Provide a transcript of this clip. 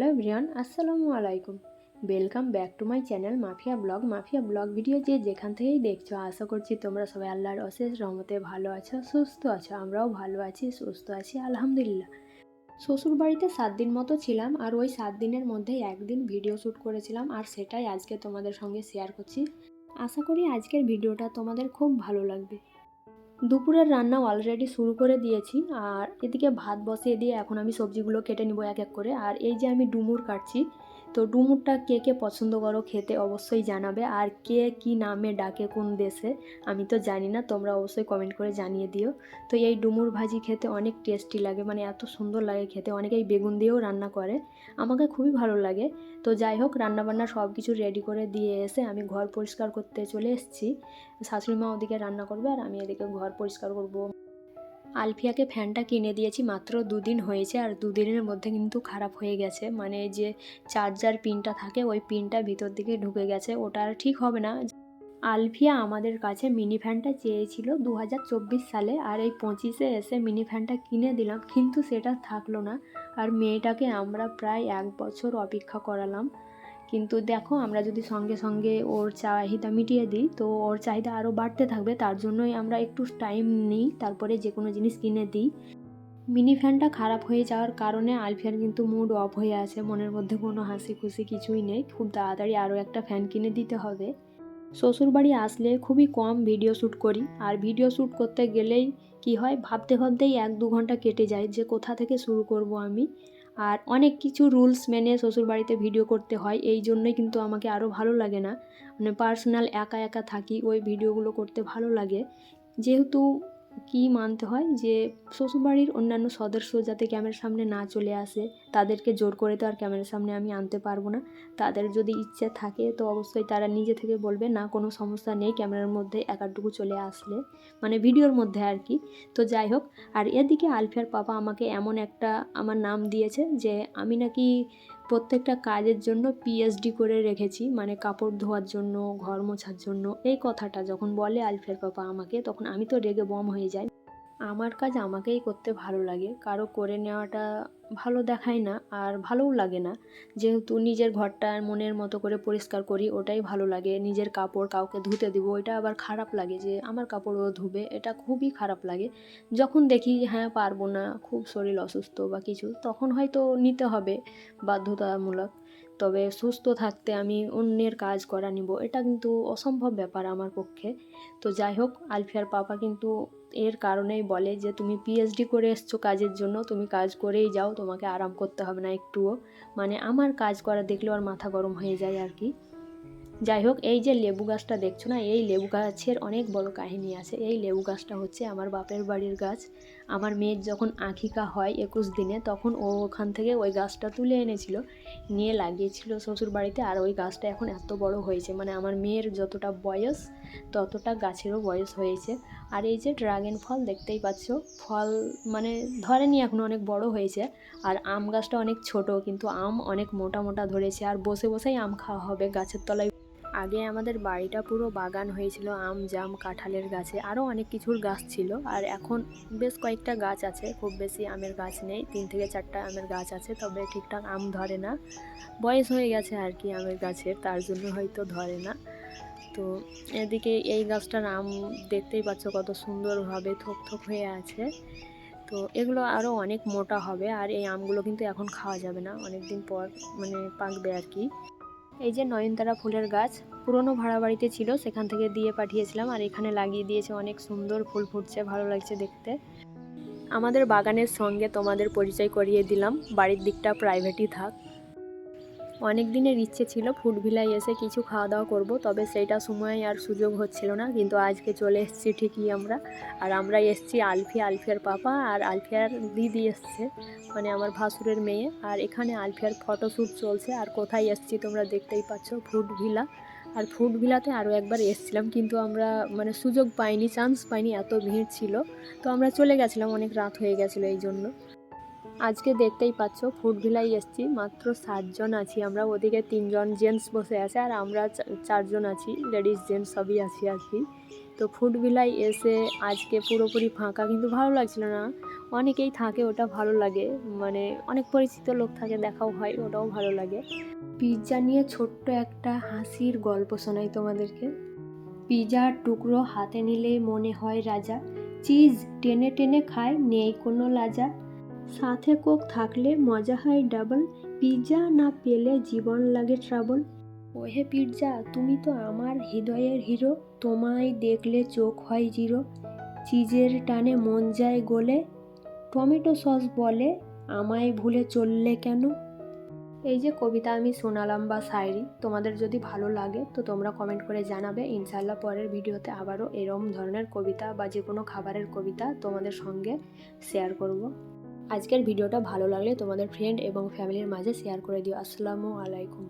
Hello everyone, আসসালামু আলাইকুম। Welcome back to my channel mafia blog mafia blog video যে যেখান থেকেই দেখছ, আশা করছি তোমরা সবাই আল্লাহর অশেষ রহমতে ভালো আছো, সুস্থ আছো, আমরাও ভালো আছি, সুস্থ আছি, আলহামদুলিল্লাহ। শ্বশুর বাড়িতে সাত দিন মতো ছিলাম আর ওই সাত দিনের মধ্যে একদিন ভিডিও শ্যুট করেছিলাম আর সেটাই আজকে তোমাদের সঙ্গে শেয়ার করছি। আশা করি আজকের ভিডিওটা তোমাদের খুব ভালো লাগবে। দুপুরের রান্নাও অলরেডি শুরু করে দিয়েছি। আর এদিকে ভাত বসিয়ে দিয়ে এখন আমি সবজিগুলো কেটে নিব এক এক করে। আর এই যে আমি ডুমুর কাটছি তো ডুমুরটা কে কে পছন্দ করো খেতে অবশ্যই জানাবে। আর কে কি নামে ডাকে কোন দেশে, আমি তো জানি না, তোমরা অবশ্যই কমেন্ট করে জানিয়ে দিও। তো এই ডুমুর ভাজি খেতে অনেক টেস্টি লাগে মানে এত সুন্দর লাগে খেতে। অনেকেই বেগুন দিয়েও রান্না করে, আমাকে খুবই ভালো লাগে। তো যাই হোক, রান্নাবান্না সব কিছু রেডি করে দিয়ে এসে আমি ঘর পরিষ্কার করতে চলে এসেছি। শাশুড়ি মা ওদিকে রান্না করবে আর আমি এদিকে ঘর পরিষ্কার করব। আলফিয়াকে ফ্যানটা কিনে দিয়েছি, মাত্র দুদিন হয়েছে আর দুদিনের মধ্যে কিন্তু খারাপ হয়ে গেছে। মানে যে চার্জার পিনটা থাকে, ওই পিনটা ভিতর দিকে ঢুকে গেছে, ওটা আর ঠিক হবে না। আলফিয়া আমাদের কাছে মিনি ফ্যানটা চেয়েছিল দু সালে আর এই পঁচিশে এসে মিনি ফ্যানটা কিনে দিলাম, কিন্তু সেটা থাকল না। আর মেয়েটাকে আমরা প্রায় এক বছর অপেক্ষা করালাম। কিন্তু দেখো, আমরা যদি সঙ্গে সঙ্গে ওর চাহিদা মিটিয়ে দিই, তো ওর চাহিদা আরও বাড়তে থাকবে। তার জন্যই আমরা একটু টাইম নিই, তারপরে যে কোনো জিনিস কিনে দিই। মিনি ফ্যানটা খারাপ হয়ে যাওয়ার কারণে আলফিয়ার কিন্তু মুড অফ হয়ে আছে, মনের মধ্যে কোনো হাসি খুশি কিছুই নেই। খুব তাড়াতাড়ি আরও একটা ফ্যান কিনে দিতে হবে। শ্বশুরবাড়ি আসলে খুবই কম ভিডিও শ্যুট করি, আর ভিডিও শ্যুট করতে গেলেই কি হয়, ভাবতে ভাবতেই এক দু ঘণ্টা কেটে যায় যে কোথা থেকে শুরু করব আমি। আর অনেক কিছু রুলস মেনে শ্বশুরবাড়িতে ভিডিও করতে হয়, এই জন্যই কিন্তু আমাকে আরও ভালো লাগে না। মানে পার্সোনাল একা একা থাকি, ওই ভিডিওগুলো করতে ভালো লাগে। যেহেতু কি মানতে হয় যে শ্বশুরবাড়ির অন্যান্য সদস্য যাতে ক্যামেরার সামনে না চলে আসে, তাদেরকে জোর করে তো আর ক্যামেরার সামনে আমি আনতে পারব না। তাদের যদি ইচ্ছে থাকে তো অবশ্যই তারা নিজে থেকে বলবে, না, কোনো সমস্যা নেই, ক্যামেরার মধ্যে একাটুকু চলে আসলে। মানে ভিডিওর মধ্যে আর কি। তো যাই হোক, আর এদিকে আলফিয়ার পাপা আমাকে এমন একটা আমার নাম দিয়েছে যে আমি নাকি প্রত্যেকটা কাজের জন্য পিএইচডি করে রেখেছি মানে কাপড় ধোয়ার জন্য, ঘর মোছার জন্য। এই কথাটা যখন বলে আলফের পাপা আমাকে, তখন আমি তো রেগে বম হয়ে যাই। আমার কাজ আমাকেই করতে ভালো লাগে। কারও করে নেওয়াটা ভালো দেখায় না আর ভালোও লাগে না। যেহেতু নিজের ঘরটা মনের মতো করে পরিষ্কার করি, ওটাই ভালো লাগে। নিজের কাপড় কাউকে ধুতে দিব, ওইটা আবার খারাপ লাগে যে আমার কাপড়ও ধুবে, এটা খুবই খারাপ লাগে। যখন দেখি হ্যাঁ পারব না, খুব শরীর অসুস্থ বা কিছু, তখন হয়তো নিতে হবে বাধ্যতামূলক। তবে সুস্থ থাকতে আমি অন্যের কাজ করা নিব। এটা কিন্তু অসম্ভব ব্যাপার আমার পক্ষে। তো যাই হোক, আলফিয়ার পাপা কিন্তু এর কারণেই বলে যে, তুমি পিএইচডি করে এসছো কাজের জন্য, তুমি কাজ করেই যাও, তোমাকে আরাম করতে হবে না একটুও। মানে আমার কাজ করা দেখলে আর মাথা গরম হয়ে যায় আর কি। যাই হোক এই যে লেবু গাছটা দেখছ না, এই লেবু গাছের অনেক বড় কাহিনী আছে। এই লেবু গাছটা হচ্ছে আমার বাপের বাড়ির গাছ। আমার মেয়ের যখন আঁখিকা হয় একুশ দিনে, তখন ও ওখান থেকে ওই গাছটা তুলে এনেছিল, নিয়ে লাগিয়েছিল শ্বশুর বাড়িতে আর ওই গাছটা এখন এত বড় হয়েছে মানে আমার মেয়ের যতটা বয়স, ততটা গাছেরও বয়স হয়েছে। আর এই যে ড্রাগন ফল দেখতেই পাচ্ছ, ফল মানে ধরেনি এখন অনেক বড় হয়েছে। আর আম গাছটা অনেক ছোট, কিন্তু আম অনেক মোটা মোটা ধরেছে। আর বসে বসেই আম খাওয়া হবে গাছের তলায়। আগে আমাদের বাড়িটা পুরো বাগান হয়েছিল, আম, জাম, কাঁঠালের গাছে, আরও অনেক কিছুর গাছ ছিল। আর এখন বেশ কয়েকটা গাছ আছে, খুব বেশি আমের গাছ নেই, তিন থেকে চারটা আমের গাছ আছে, তবে ঠিকঠাক আম ধরে না। বয়স হয়ে গেছে আর কি আমের গাছের, তার জন্য হয়তো ধরে না। তো এদিকে এই গাছটার আম দেখতেই পাচ্ছ কত সুন্দরভাবে থোক থোক হয়ে আছে। তো এগুলো আরও অনেক মোটা হবে, আর এই আমগুলো কিন্তু এখন খাওয়া যাবে না অনেক দিন পর মানে পাকবে আর কি। এই যে নয়নতারা ফুলের গাছ, পুরনো ভাড়া বাড়িতে ছিল, সেখান থেকে দিয়ে পাঠিয়েছিলাম আর এখানে লাগিয়ে দিয়েছে অনেক সুন্দর ফুল ফুটছে, ভালো লাগছে দেখতে। আমাদের বাগানের সঙ্গে তোমাদের পরিচয় করিয়ে দিলাম, বাড়ির দিকটা প্রাইভেটই থাক। অনেক দিনের ইচ্ছে ছিল ফুড এসে কিছু খাওয়া দাওয়া করব, তবে সেইটা সময় আর সুযোগ হচ্ছিল না, কিন্তু আজকে চলে এসেছি ঠিকই আমরা। আর আমরা এসেছি আলফিয়া আলফিয়ার পাপা আর আলফিয়ার দিদি এসছে মানে আমার ভাসুরের মেয়ে। আর এখানে আলফিয়ার ফটোশ্যুট চলছে, আর কোথায় এসছি তোমরা দেখতেই পাচ্ছ ফুড ভিলা আর ফুড ভিলাতে আরও একবার এসছিলাম, কিন্তু আমরা মানে সুযোগ পাইনি চান্স পাইনি, এত ভিড় ছিল। তো আমরা চলে গেছিলাম, অনেক রাত হয়ে গেছিল এই জন্য। আজকে দেখতেই পাচ্ছ ফুড ভিলাই এসছি, মাত্র সাতজন আছি আমরা, ওদিকে তিনজন জেন্টস বসে আছে আর আমরা চারজন আছি লেডিস জেন্টস সবই আছি আর তো ফুড ভিলাই এসে আজকে পুরোপুরি ফাঁকা, কিন্তু ভালো লাগছিল না। অনেকেই থাকে, ওটা ভালো লাগে মানে অনেক পরিচিত লোক থাকে, দেখাও হয়, ওটাও ভালো লাগে। পিৎজা নিয়ে ছোট্ট একটা হাসির গল্প শোনাই তোমাদেরকে। পিৎজার টুকরো হাতে নিলেই মনে হয় রাজা, চিজ, টেনে টেনে খায়, নেই কোনো লাজা। সাথে কোক থাকলে মজা হয় ডাবল পিৎজা না পেলে জীবন লাগে ট্রাবল। ওহে পিৎজা তুমি তো আমার হৃদয়ের হিরো, তোমায় দেখলে চোখ হয় জিরো। চিজের টানে মন যায় গলে, টমেটো সস বলে আমায় ভুলে চললে কেন? এই যে কবিতা আমি শোনালাম বা শায়রি তোমাদের যদি ভালো লাগে তো তোমরা কমেন্ট করে জানাবে। ইনশাল্লাহ পরের ভিডিওতে আবারও এরম ধরনের কবিতা বা যে কোনো খাবারের কবিতা তোমাদের সঙ্গে শেয়ার করব। আজকের ভিডিওটা ভালো লাগলে তোমাদের ফ্রেন্ড এবং ফ্যামিলির মাঝে শেয়ার করে দিও। আসসালামু আলাইকুম।